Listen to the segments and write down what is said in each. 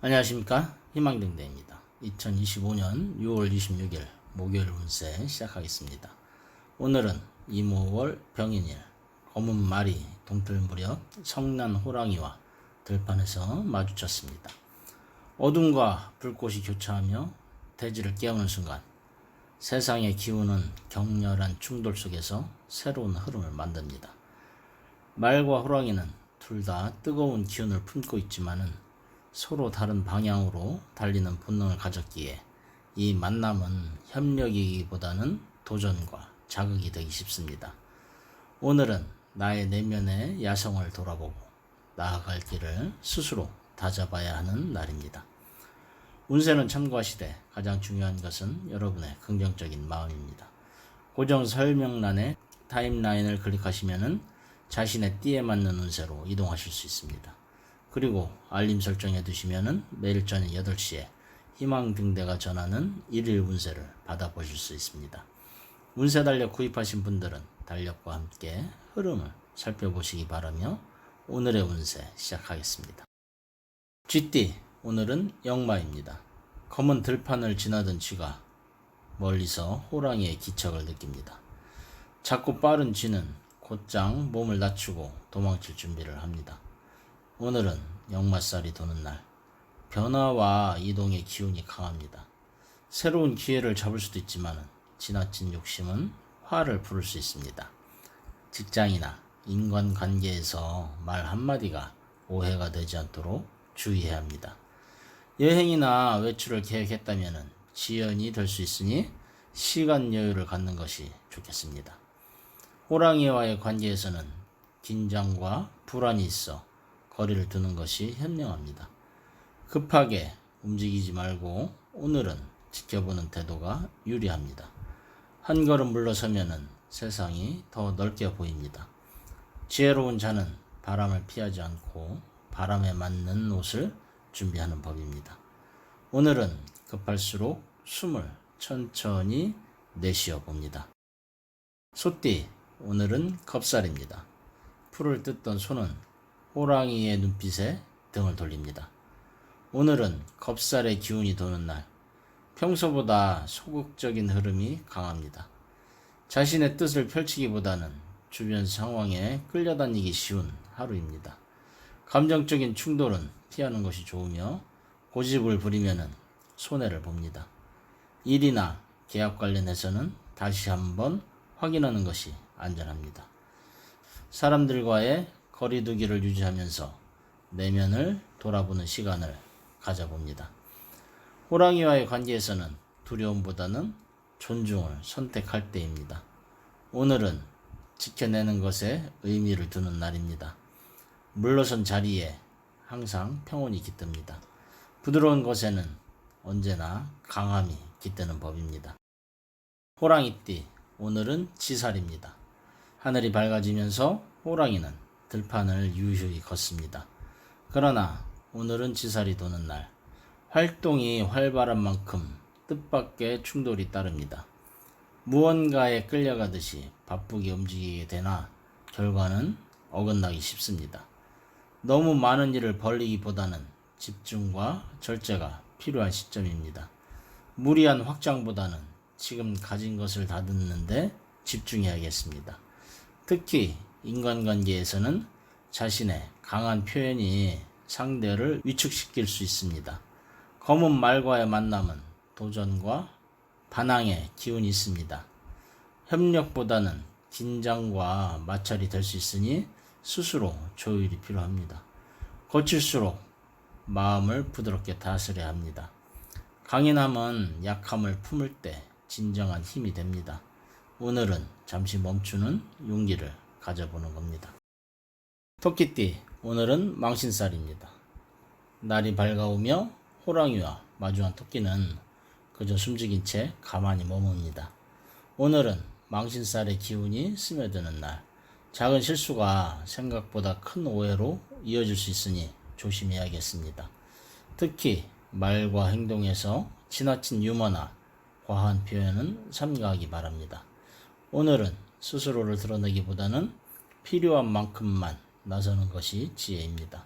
안녕하십니까 희망등대입니다. 2025년 6월 26일 목요일 운세 시작하겠습니다. 오늘은 이모월 병인일 검은 말이 동틀 무렵 성난 호랑이와 들판에서 마주쳤습니다. 어둠과 불꽃이 교차하며 대지를 깨우는 순간 세상의 기운은 격렬한 충돌 속에서 새로운 흐름을 만듭니다. 말과 호랑이는 둘 다 뜨거운 기운을 품고 있지만은 서로 다른 방향으로 달리는 본능을 가졌기에 이 만남은 협력이기보다는 도전과 자극이 되기 쉽습니다. 오늘은 나의 내면의 야성을 돌아보고 나아갈 길을 스스로 다잡아야 하는 날입니다. 운세는 참고하시되 가장 중요한 것은 여러분의 긍정적인 마음입니다. 고정 설명란에 타임라인을 클릭하시면은 자신의 띠에 맞는 운세로 이동하실 수 있습니다. 그리고 알림 설정해 두시면은 매일 저녁 8시에 희망 등대가 전하는 일일 운세를 받아보실 수 있습니다. 운세 달력 구입하신 분들은 달력과 함께 흐름을 살펴보시기 바라며 오늘의 운세 시작하겠습니다. 쥐띠 오늘은 영마입니다. 검은 들판을 지나던 쥐가 멀리서 호랑이의 기척을 느낍니다. 작고 빠른 쥐는 곧장 몸을 낮추고 도망칠 준비를 합니다. 오늘은 역마살이 도는 날. 변화와 이동의 기운이 강합니다. 새로운 기회를 잡을 수도 있지만 지나친 욕심은 화를 부를 수 있습니다. 직장이나 인간관계에서 말 한마디가 오해가 되지 않도록 주의해야 합니다. 여행이나 외출을 계획했다면 지연이 될 수 있으니 시간 여유를 갖는 것이 좋겠습니다. 호랑이와의 관계에서는 긴장과 불안이 있어 거리를 두는 것이 현명합니다. 급하게 움직이지 말고 오늘은 지켜보는 태도가 유리합니다. 한 걸음 물러서면은 세상이 더 넓게 보입니다. 지혜로운 자는 바람을 피하지 않고 바람에 맞는 옷을 준비하는 법입니다. 오늘은 급할수록 숨을 천천히 내쉬어 봅니다. 소띠, 오늘은 겁살입니다. 풀을 뜯던 손은 호랑이의 눈빛에 등을 돌립니다. 오늘은 겁살의 기운이 도는 날, 평소보다 소극적인 흐름이 강합니다. 자신의 뜻을 펼치기보다는 주변 상황에 끌려다니기 쉬운 하루입니다. 감정적인 충돌은 피하는 것이 좋으며 고집을 부리면 손해를 봅니다. 일이나 계약 관련해서는 다시 한번 확인하는 것이 안전합니다. 사람들과의 거리두기를 유지하면서 내면을 돌아보는 시간을 가져봅니다. 호랑이와의 관계에서는 두려움보다는 존중을 선택할 때입니다. 오늘은 지켜내는 것에 의미를 두는 날입니다. 물러선 자리에 항상 평온이 깃듭니다. 부드러운 것에는 언제나 강함이 깃드는 법입니다. 호랑이띠, 오늘은 지살입니다. 하늘이 밝아지면서 호랑이는 들판을 유유히 걷습니다. 그러나 오늘은 지살이 도는 날, 활동이 활발한 만큼 뜻밖의 충돌이 따릅니다. 무언가에 끌려가듯이 바쁘게 움직이게 되나 결과는 어긋나기 쉽습니다. 너무 많은 일을 벌리기보다는 집중과 절제가 필요한 시점입니다. 무리한 확장보다는 지금 가진 것을 다듬는데 집중해야겠습니다. 특히 인간관계에서는 자신의 강한 표현이 상대를 위축시킬 수 있습니다. 검은 말과의 만남은 도전과 반항의 기운이 있습니다. 협력보다는 긴장과 마찰이 될 수 있으니 스스로 조율이 필요합니다. 거칠수록 마음을 부드럽게 다스려야 합니다. 강인함은 약함을 품을 때 진정한 힘이 됩니다. 오늘은 잠시 멈추는 용기를 가져보는 겁니다. 토끼띠, 오늘은 망신살입니다. 날이 밝아오며 호랑이와 마주한 토끼는 그저 숨죽인 채 가만히 머뭅니다. 오늘은 망신살의 기운이 스며드는 날, 작은 실수가 생각보다 큰 오해로 이어질 수 있으니 조심해야겠습니다. 특히 말과 행동에서 지나친 유머나 과한 표현은 삼가하기 바랍니다. 오늘은 스스로를 드러내기보다는 필요한 만큼만 나서는 것이 지혜입니다.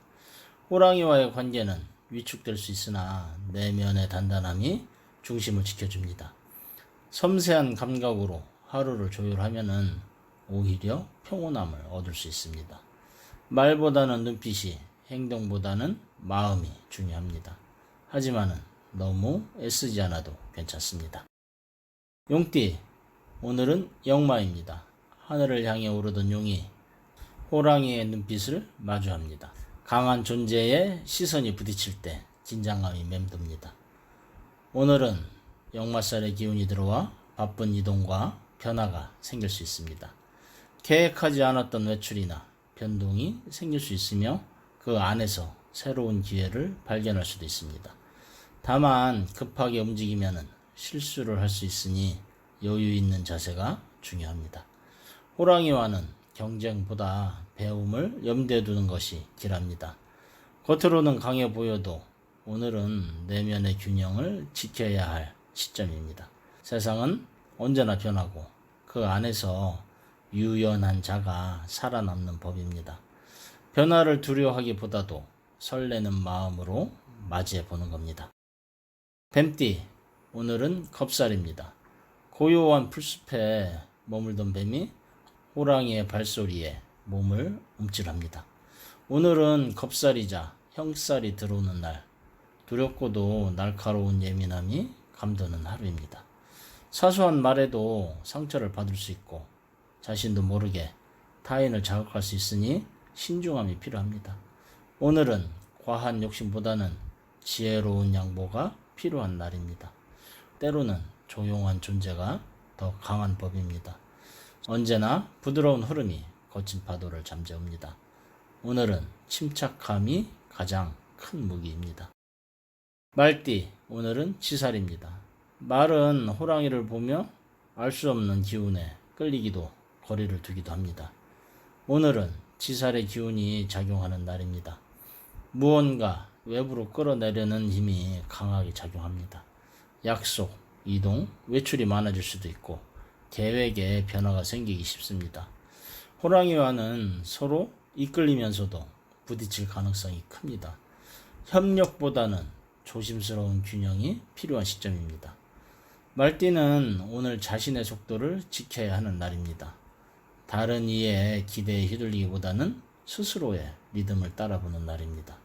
호랑이와의 관계는 위축될 수 있으나 내면의 단단함이 중심을 지켜줍니다. 섬세한 감각으로 하루를 조율하면은 오히려 평온함을 얻을 수 있습니다. 말보다는 눈빛이, 행동보다는 마음이 중요합니다. 하지만은 너무 애쓰지 않아도 괜찮습니다. 용띠, 오늘은 영마입니다. 하늘을 향해 오르던 용이 호랑이의 눈빛을 마주합니다. 강한 존재의 시선이 부딪힐 때 긴장감이 맴돕니다. 오늘은 역마살의 기운이 들어와 바쁜 이동과 변화가 생길 수 있습니다. 계획하지 않았던 외출이나 변동이 생길 수 있으며 그 안에서 새로운 기회를 발견할 수도 있습니다. 다만 급하게 움직이면 실수를 할 수 있으니 여유 있는 자세가 중요합니다. 호랑이와는 경쟁보다 배움을 염두에 두는 것이 길합니다. 겉으로는 강해 보여도 오늘은 내면의 균형을 지켜야 할 시점입니다. 세상은 언제나 변하고 그 안에서 유연한 자가 살아남는 법입니다. 변화를 두려워하기보다도 설레는 마음으로 맞이해 보는 겁니다. 뱀띠, 오늘은 겁살입니다. 고요한 풀숲에 머물던 뱀이 호랑이의 발소리에 몸을 움찔합니다. 오늘은 겁살이자 형살이 들어오는 날, 두렵고도 날카로운 예민함이 감도는 하루입니다. 사소한 말에도 상처를 받을 수 있고 자신도 모르게 타인을 자극할 수 있으니 신중함이 필요합니다. 오늘은 과한 욕심보다는 지혜로운 양보가 필요한 날입니다. 때로는 조용한 존재가 더 강한 법입니다. 언제나 부드러운 흐름이 거친 파도를 잠재웁니다. 오늘은 침착함이 가장 큰 무기입니다. 말띠, 오늘은 치살입니다. 말은 호랑이를 보며 알 수 없는 기운에 끌리기도 거리를 두기도 합니다. 오늘은 치살의 기운이 작용하는 날입니다. 무언가 외부로 끌어내려는 힘이 강하게 작용합니다. 약속, 이동, 외출이 많아질 수도 있고 계획에 변화가 생기기 쉽습니다. 호랑이와는 서로 이끌리면서도 부딪힐 가능성이 큽니다. 협력보다는 조심스러운 균형이 필요한 시점입니다. 말띠는 오늘 자신의 속도를 지켜야 하는 날입니다. 다른 이의 기대에 휘둘리기보다는 스스로의 리듬을 따라보는 날입니다.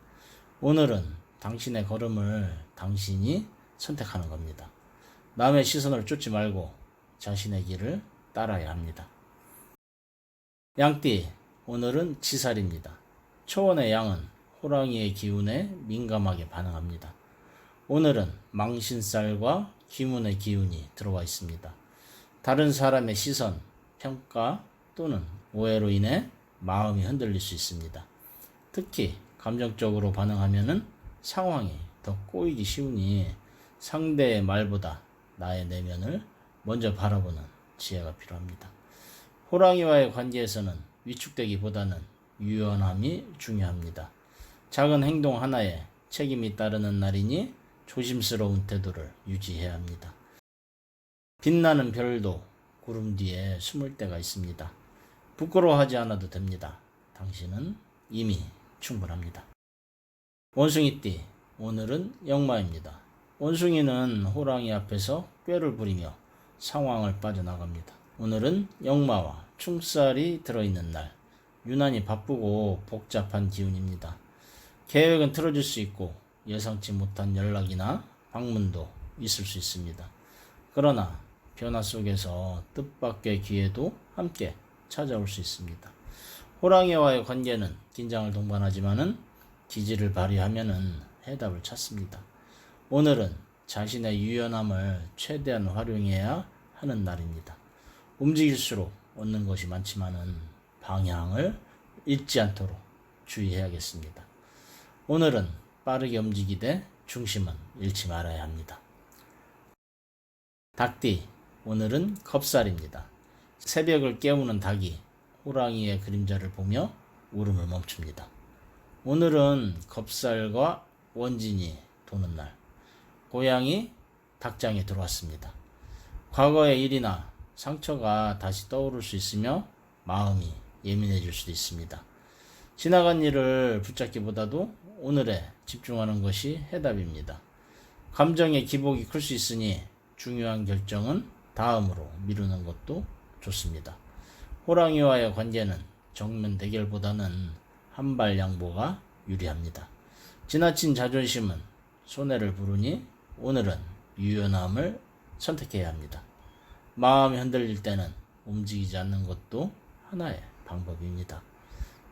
오늘은 당신의 걸음을 당신이 선택하는 겁니다. 남의 시선을 쫓지 말고 자신의 길을 따라야 합니다. 양띠, 오늘은 지살입니다. 초원의 양은 호랑이의 기운에 민감하게 반응합니다. 오늘은 망신살과 기문의 기운이 들어와 있습니다. 다른 사람의 시선, 평가 또는 오해로 인해 마음이 흔들릴 수 있습니다. 특히 감정적으로 반응하면은 상황이 더 꼬이기 쉬우니 상대의 말보다 나의 내면을 먼저 바라보는 지혜가 필요합니다. 호랑이와의 관계에서는 위축되기보다는 유연함이 중요합니다. 작은 행동 하나에 책임이 따르는 날이니 조심스러운 태도를 유지해야 합니다. 빛나는 별도 구름 뒤에 숨을 때가 있습니다. 부끄러워하지 않아도 됩니다. 당신은 이미 충분합니다. 원숭이띠, 오늘은 영마입니다. 원숭이는 호랑이 앞에서 꾀를 부리며 상황을 빠져나갑니다. 오늘은 영마와 충살이 들어있는 날, 유난히 바쁘고 복잡한 기운입니다. 계획은 틀어질 수 있고 예상치 못한 연락이나 방문도 있을 수 있습니다. 그러나 변화 속에서 뜻밖의 기회도 함께 찾아올 수 있습니다. 호랑이와의 관계는 긴장을 동반하지만은 기지를 발휘하면은 해답을 찾습니다. 오늘은 자신의 유연함을 최대한 활용해야 하는 날입니다. 움직일수록 얻는 것이 많지만은 방향을 잃지 않도록 주의해야겠습니다. 오늘은 빠르게 움직이되 중심은 잃지 말아야 합니다. 닭띠, 오늘은 겁살입니다. 새벽을 깨우는 닭이 호랑이의 그림자를 보며 울음을 멈춥니다. 오늘은 겁살과 원진이 도는 날. 고양이 닭장에 들어왔습니다. 과거의 일이나 상처가 다시 떠오를 수 있으며 마음이 예민해질 수도 있습니다. 지나간 일을 붙잡기보다도 오늘에 집중하는 것이 해답입니다. 감정의 기복이 클 수 있으니 중요한 결정은 다음으로 미루는 것도 좋습니다. 호랑이와의 관계는 정면 대결보다는 한 발 양보가 유리합니다. 지나친 자존심은 손해를 부르니 오늘은 유연함을 선택해야 합니다. 마음이 흔들릴 때는 움직이지 않는 것도 하나의 방법입니다.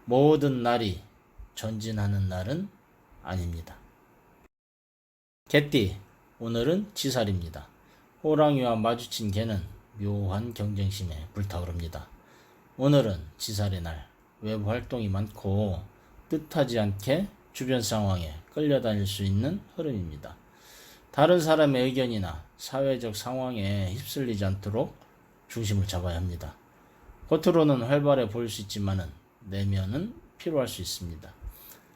모든 날이 전진하는 날은 아닙니다. 개띠, 오늘은 지살입니다. 호랑이와 마주친 개는 묘한 경쟁심에 불타오릅니다. 오늘은 지살의 날, 외부 활동이 많고 뜻하지 않게 주변 상황에 끌려다닐 수 있는 흐름입니다. 다른 사람의 의견이나 사회적 상황에 휩쓸리지 않도록 중심을 잡아야 합니다. 겉으로는 활발해 보일 수 있지만은 내면은 피로할 수 있습니다.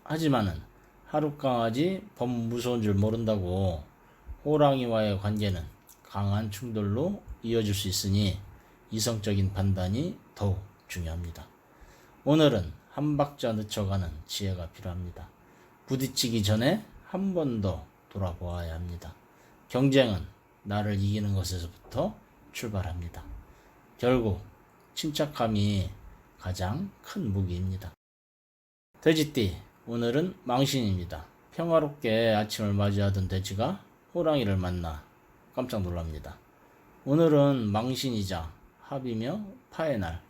하지만은 하룻강아지 범 무서운 줄 모른다고 호랑이와의 관계는 강한 충돌로 이어질 수 있으니 이성적인 판단이 더욱 중요합니다. 오늘은 한 박자 늦춰가는 지혜가 필요합니다. 부딪히기 전에 한 번 더 돌아보아야 합니다. 경쟁은 나를 이기는 것에서부터 출발합니다. 결국 침착함이 가장 큰 무기입니다. 돼지띠, 오늘은 망신입니다. 평화롭게 아침을 맞이하던 돼지가 호랑이를 만나 깜짝 놀랍니다. 오늘은 망신이자 합이며 파의 날,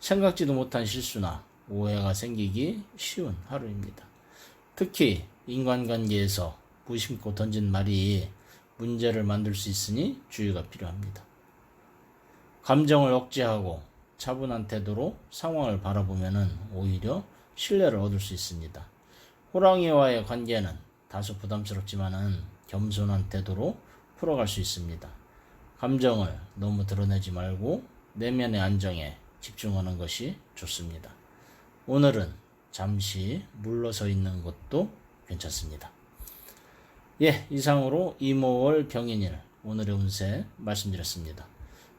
생각지도 못한 실수나 오해가 생기기 쉬운 하루입니다. 특히 인간관계에서 무심코 던진 말이 문제를 만들 수 있으니 주의가 필요합니다. 감정을 억제하고 차분한 태도로 상황을 바라보면 오히려 신뢰를 얻을 수 있습니다. 호랑이와의 관계는 다소 부담스럽지만은 겸손한 태도로 풀어갈 수 있습니다. 감정을 너무 드러내지 말고 내면의 안정에 집중하는 것이 좋습니다. 오늘은 잠시 물러서 있는 것도 괜찮습니다. 예, 이상으로 이모월 병인일 오늘의 운세 말씀드렸습니다.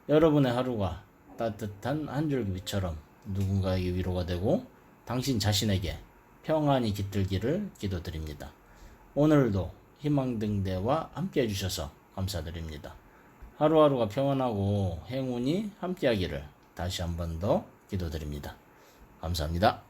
여러분의 하루가 따뜻한 한 줄기처럼 누군가에게 위로가 되고 당신 자신에게 평안이 깃들기를 기도드립니다. 오늘도 희망등대와 함께 해주셔서 감사드립니다. 하루하루가 평안하고 행운이 함께하기를 다시 한 번 더 기도드립니다. 감사합니다.